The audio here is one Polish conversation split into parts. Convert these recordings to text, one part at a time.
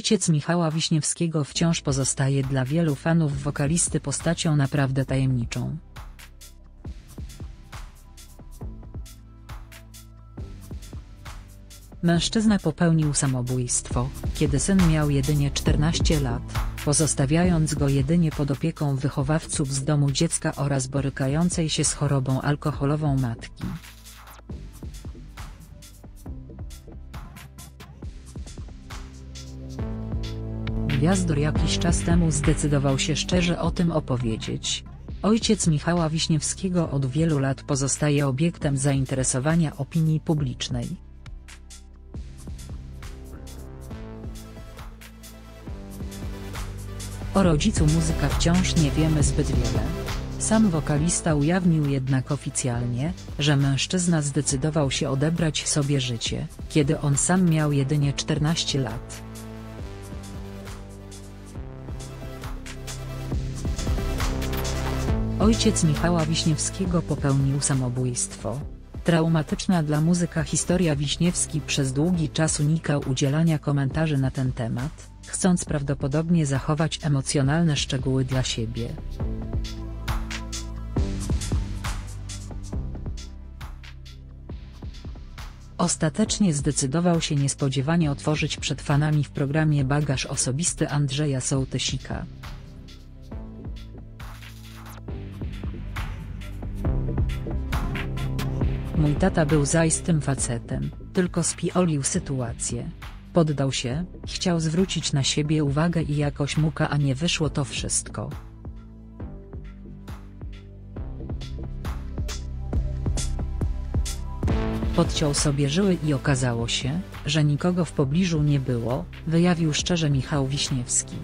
Ojciec Michała Wiśniewskiego wciąż pozostaje dla wielu fanów wokalisty postacią naprawdę tajemniczą. Mężczyzna popełnił samobójstwo, kiedy syn miał jedynie 14 lat, pozostawiając go jedynie pod opieką wychowawców z domu dziecka oraz borykającej się z chorobą alkoholową matki. Gwiazdor jakiś czas temu zdecydował się szczerze o tym opowiedzieć. Ojciec Michała Wiśniewskiego od wielu lat pozostaje obiektem zainteresowania opinii publicznej. O rodzicu muzyka wciąż nie wiemy zbyt wiele. Sam wokalista ujawnił jednak oficjalnie, że mężczyzna zdecydował się odebrać sobie życie, kiedy on sam miał jedynie 14 lat. Ojciec Michała Wiśniewskiego popełnił samobójstwo. Traumatyczna dla muzyka historia Wiśniewski przez długi czas unikał udzielania komentarzy na ten temat, chcąc prawdopodobnie zachować emocjonalne szczegóły dla siebie. Ostatecznie zdecydował się niespodziewanie otworzyć przed fanami w programie Bagaż Osobisty Andrzeja Sołtysika. Mój tata był zaistym facetem, tylko spiolił sytuację. Poddał się, chciał zwrócić na siebie uwagę i jakoś muka a nie wyszło to wszystko. Podciął sobie żyły i okazało się, że nikogo w pobliżu nie było, wyjawił szczerze Michał Wiśniewski.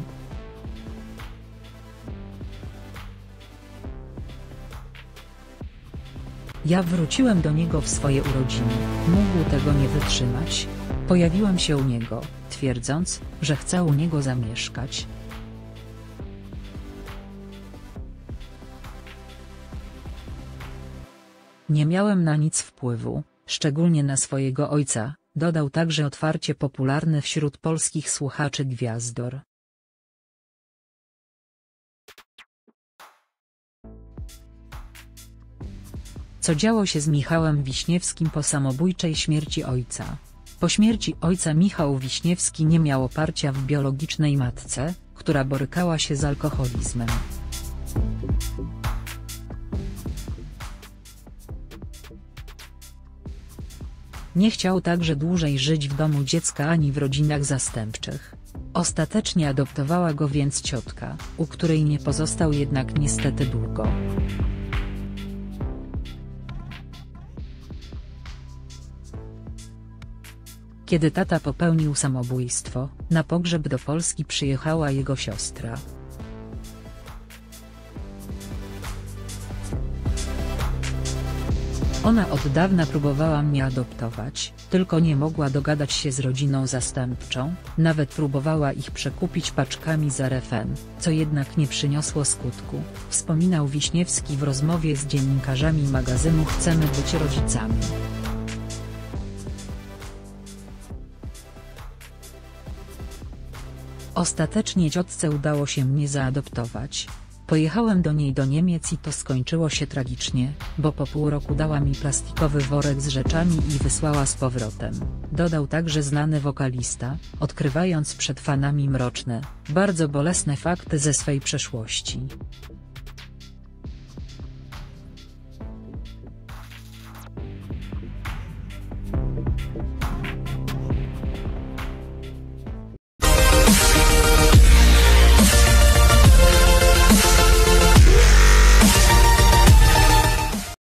Ja wróciłem do niego w swoje urodziny, mógł tego nie wytrzymać. Pojawiłem się u niego, twierdząc, że chcę u niego zamieszkać. Nie miałem na nic wpływu, szczególnie na swojego ojca, dodał także otwarcie popularny wśród polskich słuchaczy Gwiazdor. Co działo się z Michałem Wiśniewskim po samobójczej śmierci ojca? Po śmierci ojca Michał Wiśniewski nie miał oparcia w biologicznej matce, która borykała się z alkoholizmem. Nie chciał także dłużej żyć w domu dziecka ani w rodzinach zastępczych. Ostatecznie adoptowała go więc ciotka, u której nie pozostał jednak niestety długo. Kiedy tata popełnił samobójstwo, na pogrzeb do Polski przyjechała jego siostra. Ona od dawna próbowała mnie adoptować, tylko nie mogła dogadać się z rodziną zastępczą, nawet próbowała ich przekupić paczkami za refen, co jednak nie przyniosło skutku, wspominał Wiśniewski w rozmowie z dziennikarzami magazynu Chcemy być rodzicami. Ostatecznie ciotce udało się mnie zaadoptować. Pojechałem do niej do Niemiec i to skończyło się tragicznie, bo po pół roku dała mi plastikowy worek z rzeczami i wysłała z powrotem. Dodał także znany wokalista, odkrywając przed fanami mroczne, bardzo bolesne fakty ze swej przeszłości.